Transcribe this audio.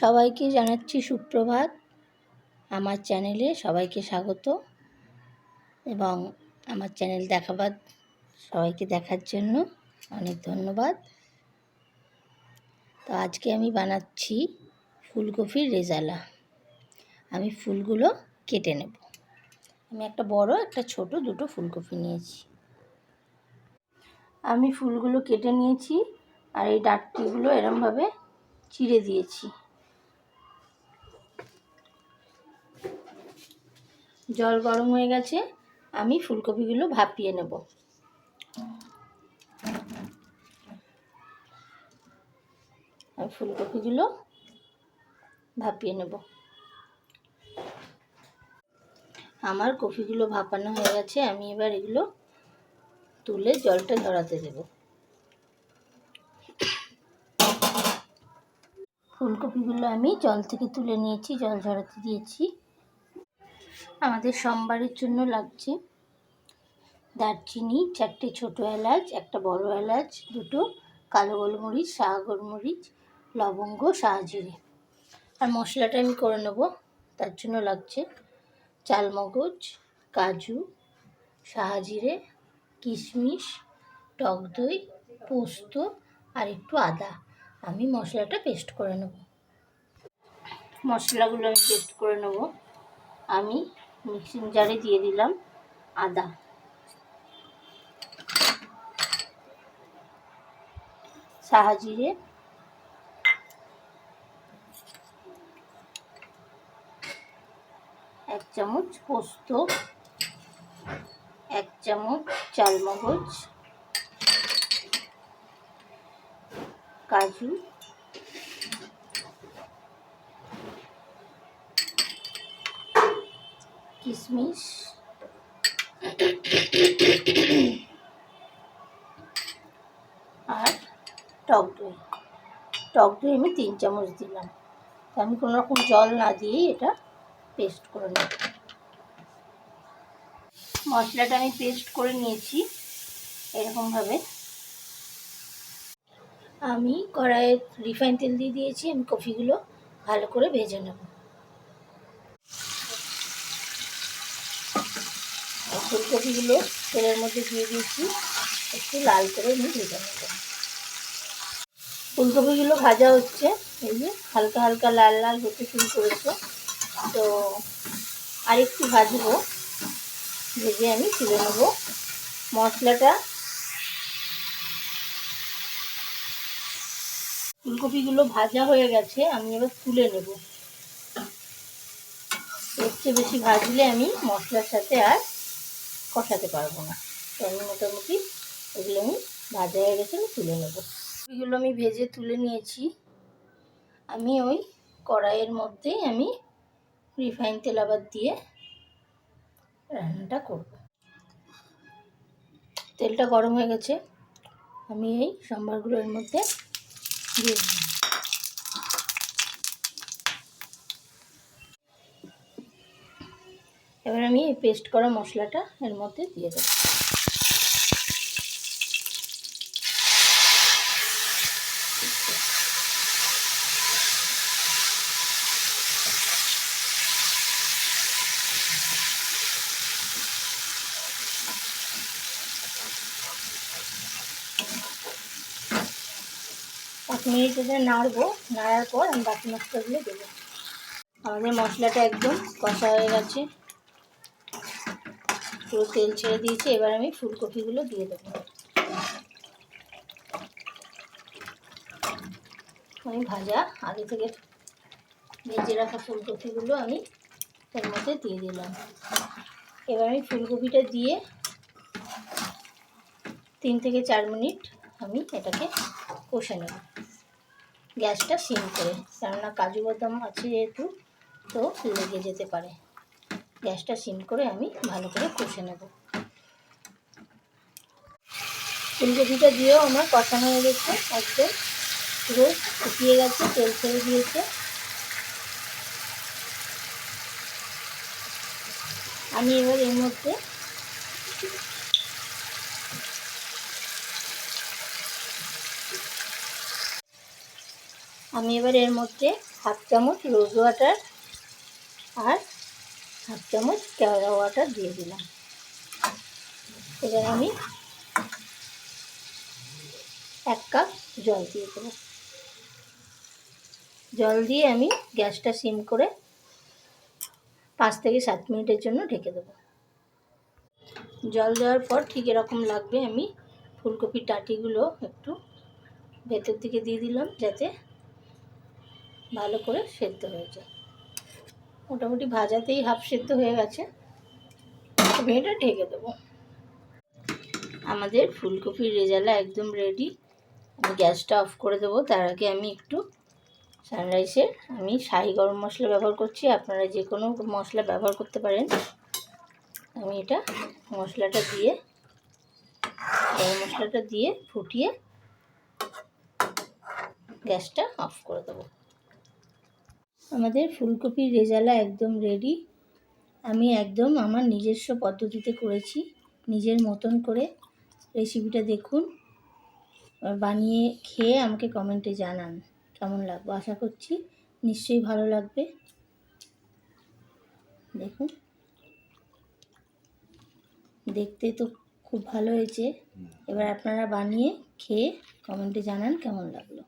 সবাইকে জানাচ্ছি সুপ্রভাত। আমার চ্যানেলে সবাইকে স্বাগত এবং আমার চ্যানেল দেখাবার, সবাইকে দেখার জন্য অনেক ধন্যবাদ। তো আজকে আমি বানাচ্ছি ফুলকপির রেজালা। আমি ফুলগুলো কেটে নেব। আমি একটা বড়, একটা ছোট দুটো ফুলকপি নিয়েছি। আমি ফুলগুলো কেটে নিয়েছি আর এই ডাঁটটিগুলো এরমভাবে চিড়ে দিয়েছি। জল গরম হয়ে গেছে, আমি ফুলকপিগুলো ভাপিয়ে নেব। আমি ফুলকপিগুলো ভাপিয়ে নেব। আমার কপিগুলো ভাপানো হয়ে গেছে, আমি এবার এগুলো তুলে জলটা ঝরাতে দেব। ফুলকপিগুলো আমি জল থেকে তুলে নিয়েছি, জল ঝরাতে দিয়েছি। আমাদের সোমবারের জন্য লাগছে। দারচিনি, চারটে ছোটো এলাচ, একটা বড় এলাচ, দুটো কালো গোলমরিচ শাহ গোলমরিচ, লবঙ্গ সাহাজিরে আর মশলাটা আমি করে নেব, তার জন্য লাগছে চালমগজ, কাজু সাহাজিরে কিশমিশ, টক দই, পোস্ত আর একটু আদা। আমি মশলাটা পেস্ট করে নেব। মশলাগুলো আমি পেস্ট করে নেব। আমি মিক্সিং জারে দিয়ে দিলাম আদা। সাহাজিরে এক চামচ পোস্ত এক চামচ চালমগজ কাজু কিশমিশ আর টক দই। টক দই আমি তিন চামচ দিলাম। আমি কোনো রকম জল না দিয়েই এটা পেস্ট করে নেব। মশলাটা আমি পেস্ট করে নিয়েছি এরকমভাবে। আমি কড়াইয়ে রিফাইন তেল দিয়ে দিয়েছি, আমি কফিগুলো ভালো করে ভেজে নেব। ফুলকপিগুলো তেলের মধ্যে দিয়ে দিয়েছি। একটু লাল করে আমি ভেজে নেব। ফুলকপিগুলো ভাজা হচ্ছে। এই যে হালকা হালকা লাল লাল হতে শুরু করেছে। তো আরেকটু ভাজবো। ভেজে আমি তুলে নেব। মশলাটা ফুলকপিগুলো ভাজা হয়ে গেছে, আমি এবার তুলে নেব। এর চেয়ে বেশি ভাজলে আমি মশলার সাথে আর কষাতে পারব না। তো আমি মোটামুটি এগুলো আমি ভাজা হয়ে গেছে, আমি তুলে নেব। এগুলো আমি ভেজে তুলে নিয়েছি। আমি ওই কড়াইয়ের মধ্যেই আমি রিফাইন তেল আবার দিয়ে রান্নাটা করব। তেলটা গরম হয়ে গেছে। আমি এই সম্বারগুলোর মধ্যে দিয়ে এবার আমি এই পেস্ট করা মশলাটা এর মধ্যে দিয়ে দেবো। এক মিনিট ধরে নাড়বো, নাড়ার পর আমি বাকি মশলাগুলো দেবো। আমাদের মশলাটা একদম কষা হয়ে গেছে। পুরো তেল ছেড়ে দিয়েছি, এবার আমি ফুলকপিগুলো দিয়ে দেবো। আমি ভাজা, আগে থেকে ভেজে রাখা ফুলকপিগুলো আমি এর মধ্যে দিয়ে দিলাম। এবার আমি ফুলকপিটা দিয়ে তিন থেকে চার মিনিট আমি এটাকে কষে নেব। গ্যাসটা সিম করে, কেননা কাজু বাদাম আছে যেহেতু, তো লেগে যেতে পারে। গ্যাসটা সিম করে আমি ভালো করে কষে নেব। ফুলকপিটা দিয়েও আমার কষানো হয়ে গেছে, একদম পুরো শুকিয়ে গেছে, তেল ছেড়ে দিয়েছে। আমি এবার এর মধ্যে আমি এবার এর মধ্যে হাফ চামচ রোজ ওয়াটার আর হাফ চামচ কেওড়া ওয়াটার দিয়ে দিলাম। এবার আমি এক কাপ জল দিয়ে দেবো। জল দিয়ে আমি গ্যাসটা সিম করে পাঁচ থেকে সাত মিনিটের জন্য ঢেকে দেবো। জল দেওয়ার পর ঠিক এরকম লাগবে আমি ফুলকপির টাটিগুলো একটু ভেতর দিকে দিয়ে দিলাম যাতে ভালো করে সেদ্ধ হয়ে যায়। মোটামুটি ভাজাতেই হাফ সেদ্ধ হয়ে গেছে। আমি এটা ঢেকে দেবো। আমাদের ফুলকপির রেজালা একদম রেডি আমি গ্যাসটা অফ করে দেবো। তার আগে আমি একটু সানরাইসের আমি শাহি গরম মশলা ব্যবহার করছি। আপনারা যে কোনো মশলা ব্যবহার করতে পারেন। আমি এটা মশলাটা দিয়ে, গরম মশলাটা দিয়ে ফুটিয়ে গ্যাসটা অফ করে দেবো। আমাদের ফুলকপির রেজালা একদম রেডি আমি একদম আমার নিজস্ব পদ্ধতিতে করেছি। নিজের মতন করে রেসিপিটা দেখুন। বানিয়ে খেয়ে আমাকে কমেন্টে জানান। কেমন লাগবে আশা করছি নিশ্চয়ই ভালো লাগবে। দেখুন। দেখতে তো খুব ভালো হয়েছে। এবার আপনারা বানিয়ে খেয়ে কমেন্টে জানান কেমন লাগল।